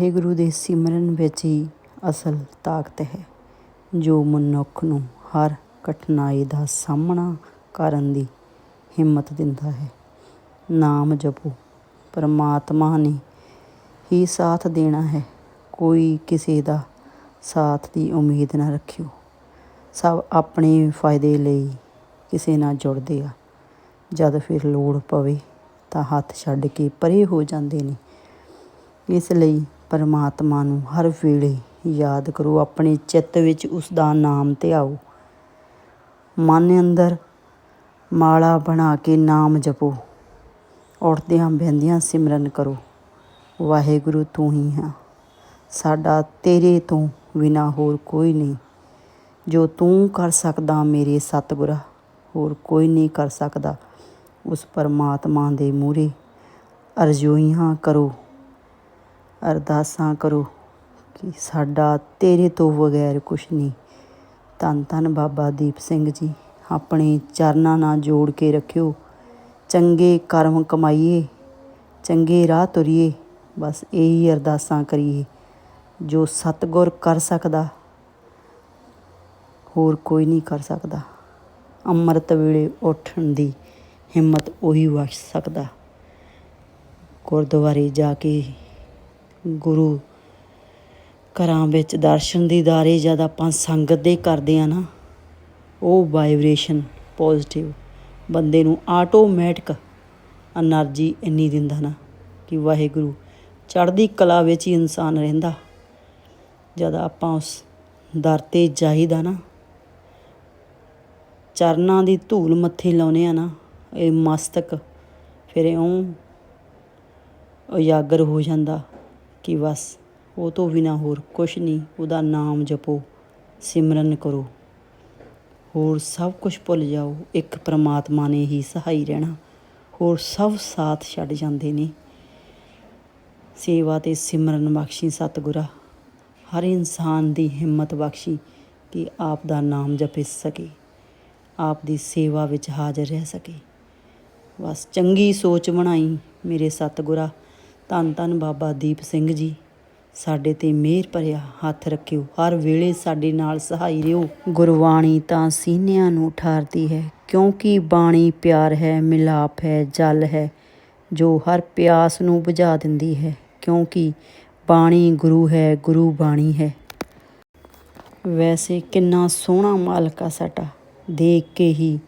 ਵਾਹਿਗੁਰੂ ਦੇ ਸਿਮਰਨ ਵਿੱਚ ਹੀ ਅਸਲ ਤਾਕਤ ਹੈ, ਜੋ ਮਨੁੱਖ ਨੂੰ ਹਰ ਕਠਿਨਾਈ ਦਾ ਸਾਹਮਣਾ ਕਰਨ ਦੀ ਹਿੰਮਤ ਦਿੰਦਾ ਹੈ। ਨਾਮ ਜਪੋ, ਪਰਮਾਤਮਾ ਨੇ ਹੀ ਸਾਥ ਦੇਣਾ ਹੈ, ਕੋਈ ਕਿਸੇ ਦਾ ਸਾਥ ਦੀ ਉਮੀਦ ਨਾ ਰੱਖਿਓ। ਸਭ ਆਪਣੇ ਫਾਇਦੇ ਲਈ ਕਿਸੇ ਨਾਲ ਜੁੜਦੇ ਆ। ਜਦ ਫਿਰ ਲੋੜ ਪਵੇ ਤਾਂ ਹੱਥ ਛੱਡ ਕੇ ਪਰੇ ਹੋ ਜਾਂਦੇ ਨੇ। ਇਸ ਲਈ ਪਰਮਾਤਮਾ ਨੂੰ ਹਰ ਵੇਲੇ ਯਾਦ ਕਰੋ, ਆਪਣੇ ਚਿੱਤ ਵਿੱਚ ਉਸ ਦਾ ਨਾਮ ਧਿਆਓ। ਮਨ ਅੰਦਰ ਮਾਲਾ ਬਣਾ ਕੇ ਨਾਮ ਜਪੋ। ਉੱਠਦਿਆਂ ਬਹਿੰਦਿਆਂ ਸਿਮਰਨ ਕਰੋ, ਵਾਹਿਗੁਰੂ ਤੂੰ ਹੀ ਹੈ। ਸਾਡਾ ਤੇਰੇ ਤੋਂ ਬਿਨਾ ਹੋਰ ਕੋਈ ਨਹੀਂ। ਜੋ ਤੂੰ ਕਰ ਸਕਦਾ ਮੇਰੇ ਸਤਿਗੁਰਾ, ਹੋਰ ਕੋਈ ਨਹੀਂ ਕਰ ਸਕਦਾ। ਉਸ ਪਰਮਾਤਮਾ ਦੇ ਮੂਹਰੇ ਅਰਜ਼ੋਈਆਂ ਕਰੋ। ਅਰਦਾਸਾਂ ਕਰੋ ਕਿ ਸਾਡਾ ਤੇਰੇ ਤੋਂ ਬਗੈਰ ਕੁਛ ਨਹੀਂ। ਧੰਨ ਧੰਨ ਬਾਬਾ ਦੀਪ ਸਿੰਘ ਜੀ, ਆਪਣੇ ਚਰਨਾਂ ਨਾਲ ਜੋੜ ਕੇ ਰੱਖਿਓ। ਚੰਗੇ ਕਰਮ ਕਮਾਈਏ, ਚੰਗੇ ਰਾਹ ਤੁਰੀਏ, ਬਸ ਇਹੀ ਅਰਦਾਸਾਂ ਕਰੀਏ। ਜੋ ਸਤਿਗੁਰ ਕਰ ਸਕਦਾ, ਹੋਰ ਕੋਈ ਨਹੀਂ ਕਰ ਸਕਦਾ। ਅੰਮ੍ਰਿਤ ਵੇਲੇ ਉੱਠਣ ਦੀ ਹਿੰਮਤ ਉਹੀ ਬਖਸ਼ ਸਕਦਾ। ਗੁਰਦੁਆਰੇ ਜਾ ਕੇ ਗੁਰੂ ਘਰਾਂ ਵਿੱਚ ਦਰਸ਼ਨ ਦੀਦਾਰੇ ਜਦ ਆਪਾਂ ਸੰਗਤ ਦੇ ਕਰਦੇ ਆ ਨਾ, ਉਹ ਵਾਈਬ੍ਰੇਸ਼ਨ ਪੋਜ਼ਿਟਿਵ ਬੰਦੇ ਨੂੰ ਆਟੋਮੈਟਿਕ એનર્ਜੀ ਇੰਨੀ ਦਿੰਦਾ ਨਾ ਕਿ ਵਾਹਿਗੁਰੂ ਚੜ੍ਹਦੀ ਕਲਾ ਵਿੱਚ ਹੀ ਇਨਸਾਨ ਰਹਿੰਦਾ। ਜਦ ਆਪਾਂ ਉਸ ਦਰ ਤੇ ਜਾਈਦਾ ਨਾ, ਚਰਨਾਂ ਦੀ ਧੂਲ ਮੱਥੇ ਲਾਉਨੇ ਆ ਨਾ, ਇਹ ਮਸਤਕ, ਫਿਰ ਇਉਂ ਉਜਾਗਰ ਹੋ ਜਾਂਦਾ। ਕਿ ਬਸ, ਉਹ ਤੋਂ ਬਿਨਾ ਹੋਰ ਕੁਛ ਨਹੀਂ, ਉਹਦਾ ਨਾਮ ਜਪੋ, ਸਿਮਰਨ ਕਰੋ। ਹੋਰ ਸਭ ਕੁਝ ਭੁੱਲ ਜਾਓ, ਇੱਕ ਪ੍ਰਮਾਤਮਾ ਨੇ ਹੀ ਸਹਾਈ ਰਹਿਣਾ। ਹੋਰ ਸਭ ਸਾਥ ਛੱਡ ਜਾਂਦੇ ਨੇ। ਸੇਵਾ ਤੇ ਸਿਮਰਨ ਬਖਸ਼ੀ ਸਤਿਗੁਰਾ। ਹਰ ਇਨਸਾਨ ਦੀ ਹਿੰਮਤ ਬਖਸ਼ੀ ਕਿ ਆਪ ਦਾ ਨਾਮ ਜਪੇ ਸਕੇ। ਆਪ ਦੀ ਸੇਵਾ ਵਿੱਚ ਹਾਜ਼ਰ ਰਹਿ ਸਕੇ। ਬਸ ਚੰਗੀ ਸੋਚ ਬਣਾਈ ਮੇਰੇ ਸਤਿਗੁਰਾ। ਧੰਨ ਧੰਨ ਬਾਬਾ ਦੀਪ ਸਿੰਘ ਜੀ। ਸਾਡੇ ਤੇ ਮਿਹਰ ਭਰਿਆ ਹੱਥ ਰੱਖਿਓ। ਹਰ ਵੇਲੇ ਸਾਡੇ ਨਾਲ ਸਹਾਈ ਰਿਓ। ਗੁਰਬਾਣੀ ਤਾਂ ਸੀਨਿਆਂ ਨੂੰ ਠਾਰਦੀ ਹੈ, ਕਿਉਂਕਿ ਬਾਣੀ ਪਿਆਰ ਹੈ, ਮਿਲਾਪ ਹੈ, ਜਲ ਹੈ, ਜੋ ਹਰ ਪਿਆਸ ਨੂੰ ਬੁਝਾ ਦਿੰਦੀ ਹੈ, ਕਿਉਂਕਿ ਬਾਣੀ ਗੁਰੂ ਹੈ, ਗੁਰੂ ਬਾਣੀ ਹੈ। ਵੈਸੇ ਕਿੰਨਾ ਸੋਹਣਾ ਮਾਲਕ ਆ ਸਾਡਾ। ਦੇਖ ਕੇ ਹੀ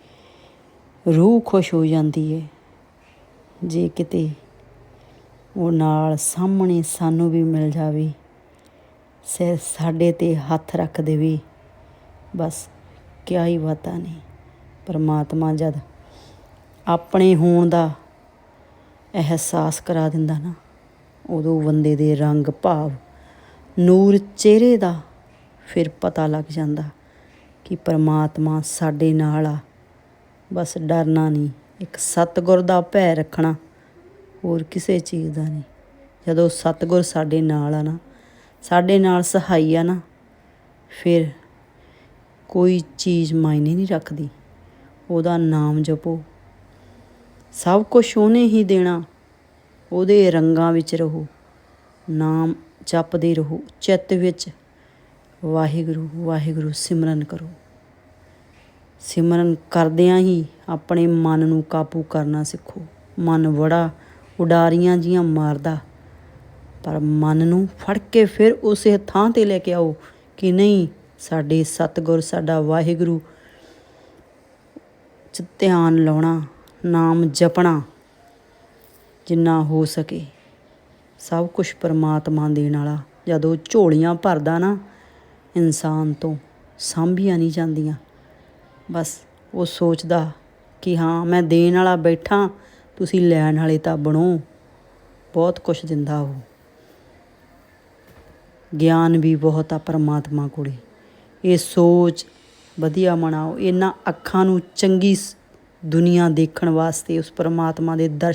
ਰੂਹ ਖੁਸ਼ ਹੋ ਜਾਂਦੀ ਹੈ। ਜੇ ਕਿਤੇ ਉਹ ਨਾਲ ਸਾਹਮਣੇ ਸਾਨੂੰ ਵੀ ਮਿਲ ਜਾਵੇ। ਸੇ ਸਾਡੇ ਤੇ ਹੱਥ ਰੱਖ ਦੇਵੇ। ਬਸ ਕਿਆ ਹੀ ਬਾਤਾਂ ਨਹੀਂ ਪਰਮਾਤਮਾ ਜਦ ਆਪਣੇ ਹੋਣ ਦਾ ਅਹਿਸਾਸ ਕਰਾ ਦਿੰਦਾ ਨਾ, ਉਦੋਂ ਬੰਦੇ ਦੇ ਰੰਗ ਭਾਵ ਨੂਰ ਚਿਹਰੇ ਦਾ ਫਿਰ ਪਤਾ ਲੱਗ ਜਾਂਦਾ ਕਿ ਪਰਮਾਤਮਾ ਸਾਡੇ ਨਾਲ ਆ। ਬਸ ਡਰਨਾ ਨਹੀਂ, ਇੱਕ ਸਤਿਗੁਰ ਦਾ ਭੈ ਰੱਖਣਾ। ਹੋਰ ਕਿਸੇ ਚੀਜ਼ ਦਾ ਨਹੀਂ। ਜਦੋਂ ਸਤਿਗੁਰ ਸਾਡੇ ਨਾਲ ਆ ਨਾ, ਸਾਡੇ ਨਾਲ ਸਹਾਈ ਆ ਨਾ, ਫਿਰ ਕੋਈ ਚੀਜ਼ ਮਾਇਨੇ ਨਹੀਂ ਰੱਖਦੀ। ਉਹਦਾ ਨਾਮ ਜਪੋ। ਸਭ ਕੁਝ ਉਹਨੇ ਹੀ ਦੇਣਾ, ਉਹਦੇ ਰੰਗਾਂ ਵਿੱਚ ਰਹੋ। ਨਾਮ ਜਪਦੇ ਰਹੋ, ਚਿੱਤ ਵਿੱਚ ਵਾਹਿਗੁਰੂ ਵਾਹਿਗੁਰੂ ਸਿਮਰਨ ਕਰੋ। ਸਿਮਰਨ ਕਰਦਿਆਂ ਹੀ ਆਪਣੇ ਮਨ ਨੂੰ ਕਾਬੂ ਕਰਨਾ ਸਿੱਖੋ। ਮਨ ਬੜਾ ਉਡਾਰੀਆਂ ਜੀਆਂ ਮਾਰਦਾ। ਪਰ ਮਨ ਨੂੰ ਫੜ ਕੇ ਫਿਰ ਉਸੇ ਥਾਂ ਤੇ ਲੈ ਕੇ ਆਓ ਕਿ ਨਹੀਂ, ਸਾਡੇ ਸਤਿਗੁਰ, ਸਾਡਾ ਵਾਹਿਗੁਰੂ ਚ ਧਿਆਨ ਲਾਉਣਾ, ਨਾਮ ਜਪਣਾ ਜਿੰਨਾ ਹੋ ਸਕੇ। ਸਭ ਕੁਝ ਪਰਮਾਤਮਾ ਦੇਣ ਵਾਲਾ। ਜਦੋਂ ਝੋਲੀਆਂ ਭਰਦਾ ਨਾ, ਇਨਸਾਨ ਤੋਂ ਸਾਂਭੀਆਂ ਨਹੀਂ ਜਾਂਦੀਆਂ। ਬਸ ਉਹ ਸੋਚਦਾ ਕਿ ਹਾਂ, ਮੈਂ ਦੇਣ ਵਾਲਾ ਬੈਠਾ ਤੁਸੀਂ ਲੈਣ ਵਾਲੇ ਤਾਂ ਬਣੋ। ਬਹੁਤ ਕੁਝ ਦਿੰਦਾ ਉਹ। ਗਿਆਨ ਵੀ ਬਹੁਤ ਆ ਪਰਮਾਤਮਾ ਕੋਲੇ। ਇਹ ਸੋਚ ਵਧੀਆ ਬਣਾਓ ਇਹਨਾਂ ਅੱਖਾਂ ਨੂੰ ਚੰਗੀ ਦੁਨੀਆ ਦੇਖਣ ਵਾਸਤੇ ਉਸ ਪਰਮਾਤਮਾ ਦੇ ਦਰਸ਼ਨ